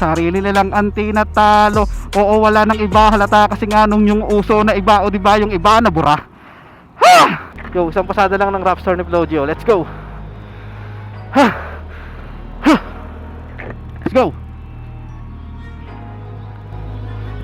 Sarili nilang antina talo. Oo, wala nang iba halata kasi nga nung yung uso na iba o di ba yung iba na bura. Ha! Yo, isang pasada lang ng rap ni Flogio. Let's go. Ha! Ha! Let's go.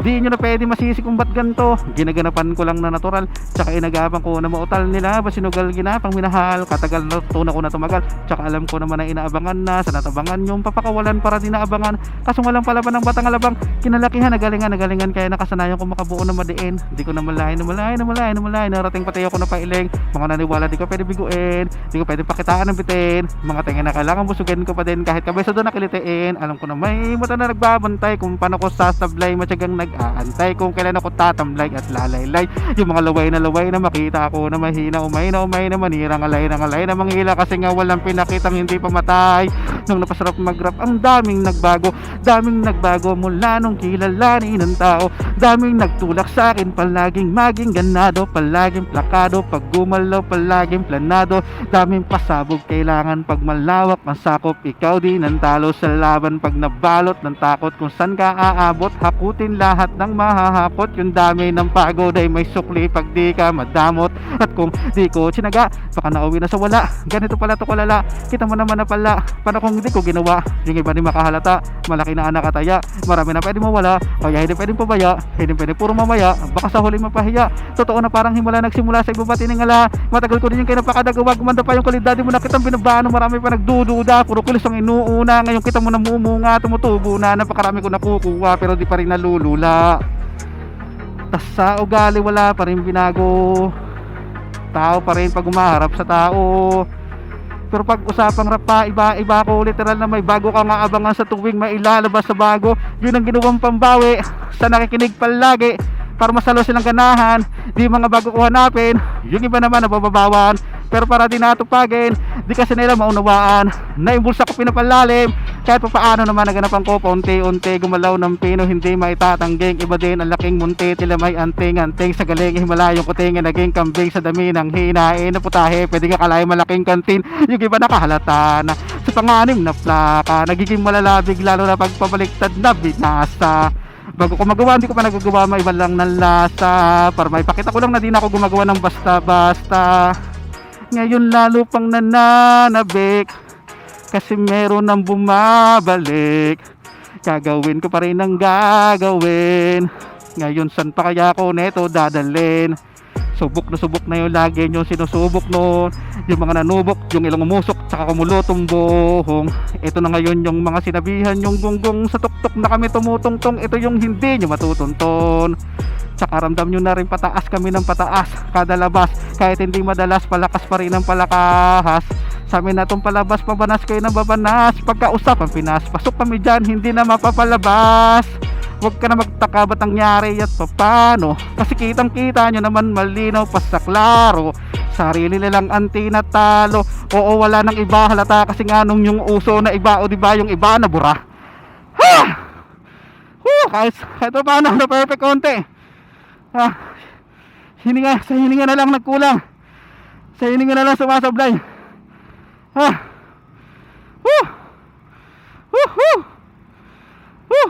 Di nyo na pwede masisi kung ba't ganito. Ginaganapan ko lang na natural. Tsaka inagapang ko na mautal nila. Basinugal ginapang minahal. Katagal na tuna ko na tumagal. Tsaka alam ko naman na inaabangan na. Sa natabangan yung papakawalan para di naabangan. Kaso walang palaban ng batang alabang. Kinalakihan nagalingan nagalingan. Kaya nakasanayan ko makabuo na madiin. Di ko na malayan na malayan na malayan na malayan Narating pati ako na pailing. Mga naniwala di ko pwede biguin. Di ko pwede pakitaan ng bitin. Mga tenga na kailangan busugin ko pa din. Kahit kabesa doon nakilitiin. Alam ko na may mata na nagbabantay Kung paano ko sasablay. Matyagang nag-aantay Kung kailan ako tatamlay at lalaylay. Yung mga laway na laway na makita ako na mahina Umay na umay na manirang alay ng alay na manghila Kasi nga walang pinakitang hindi pamatay Nung napasarap mag-rap. Ang daming nagbago. Daming nagbago mula nung kilalanin ng tao. Daming nagtulak sa akin Palaging maging ganado Palaging plakado. Pag gumalaw palaging planado. Daming pasabog kailangan pag malawak ang sakop Ikaw din ang talo sa laban. Pag nabalot ng takot Kung saan ka aabot Hakutin lahat ng mahahakot Yung dami ng pagod ay may sukli Pag di ka madamot. At kung di ko sinaga Baka nauwi na sa wala. Ganito pala to kalala. Kita mo naman na pala. Paano kung hindi ko ginawa. Yung iba ni makahalata. Malaki na anak ataya Marami na pwede mawala. Kaya hindi pwedeng pabaya. Hindi pwedeng puro mamaya. Baka sa huli mapahiya. Totoo na parang himala nagsimula sa ibaba tiningala Matagal ko din yung kinapakadagawa Gumanda pa yung kalidad mo na kitang binabano Marami pa nagdududa. Puro kulis ang inuuna. Ngayon kita mo namumunga Tumutubo na. Napakarami ko nakukuha. Pero di pa rin nalulula. Tas sa ugali wala pa rin binago. Tao pa rin pag umaharap sa tao pero pag usapang rap pa, iba, iba ako literal na may bago ka nga abangan sa tuwing may ilalabas sa bago. Yun ang ginawang pambawi sa nakikinig palagi para masalo silang ganahan. Di mga bago ko hanapin, yung iba naman nabababawan. Pero para di natupagin, di kasi nila maunawaan. Naimbulsa ko pinapalalim, kahit pa paano naman naganapan ko paunti-unti gumalaw ng pino hindi maitatangging iba din ang laking munti tila may anting-anting. Sa galing himalayong kuting naging kambing sa dami ng hinain. Na putahe pwede ka kalay malaking kantin. Yung iba nakahalata na sa panganim na plaka. Nagiging malalabig lalo na pagpabaliktad na binasa. Bago ko magawa hindi ko pa nagagawa may iba lang ng lasa para may pakita ko lang na di na ako gumagawa ng basta-basta ngayon lalo pang nananabik. Kasi meron nang bumabalik. Gagawin ko pa rin ang gagawin. Ngayon san pa kaya ako neto dadalin subok na subok na yung lagi yung sinusubok noon. Yung mga nanubok yung ilang umusok tsaka kumulotong buhong. Ito na ngayon yung mga sinabihan yung gunggong sa tuktok na kami tumutungtong. Ito yung hindi nyo matutunton tsaka ramdam nyo na rin pataas kami ng pataas kada labas kahit hindi madalas palakas pa rin ang palakahas. Sa amin na itong palabas pabanas kayo ng babanas. Pagkausap ang pinas pasok kami dyan hindi na mapapalabas. Huwag ka na magtaka ba't nangyari at paano? Kasi kitang kita nyo naman malinaw pa sa klaro Sarili nilang antina talo Oo wala nang iba halata kasi nga nung yung uso na iba o di ba yung iba na bura. Ha! Whew, kahit, kahit pa paano na perfect konti. Ha, hininga, sa hininga na lang nagkulang sa hininga na lang sumasablay Whew! Whew! Whew! Whew!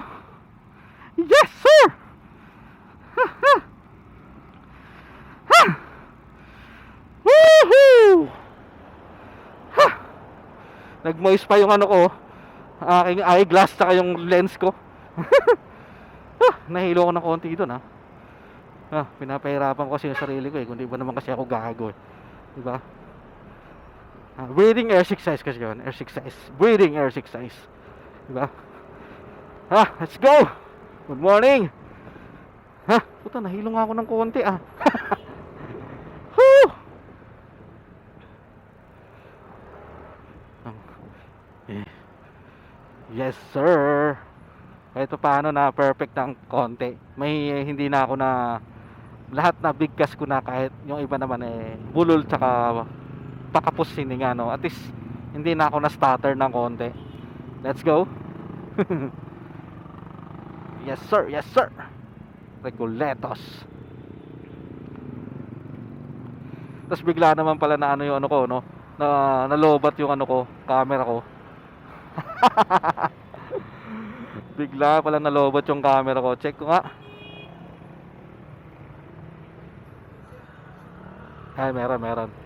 Yes, sir! Ha, ha! Ha! Woohoo! Ha! Nag-moist pa yung ano ko, aking eyeglass saka yung lens ko. ah, nahilo ko ng konti doon ha. Ah, pinapahirapan ko kasi yung sarili ko eh, kundi ba naman kasi ako gago eh. Di ba? Ah, breathing exercise kasi yun, exercise. Breathing exercise. Di ba? Ah, let's go! Good morning! Ha? Puta, nahilo nga ako ng konti ah. Whew! Eh. Yes, sir! Pa paano na perfect ng konti. May eh, hindi na ako na lahat na bigkas ko na kahit yung iba naman eh bulol tsaka pakapos sininga no. At least hindi na ako na stutter ng konti. Let's go! Yes sir, yes sir. Reguletos. Tapos bigla naman pala na ano yung ano ko, no? Na nalobat yung ano ko, camera ko. Bigla pala nalobot yung camera ko. Check ko nga. Ay, meron, meron.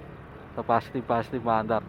So, positive, positive mandar.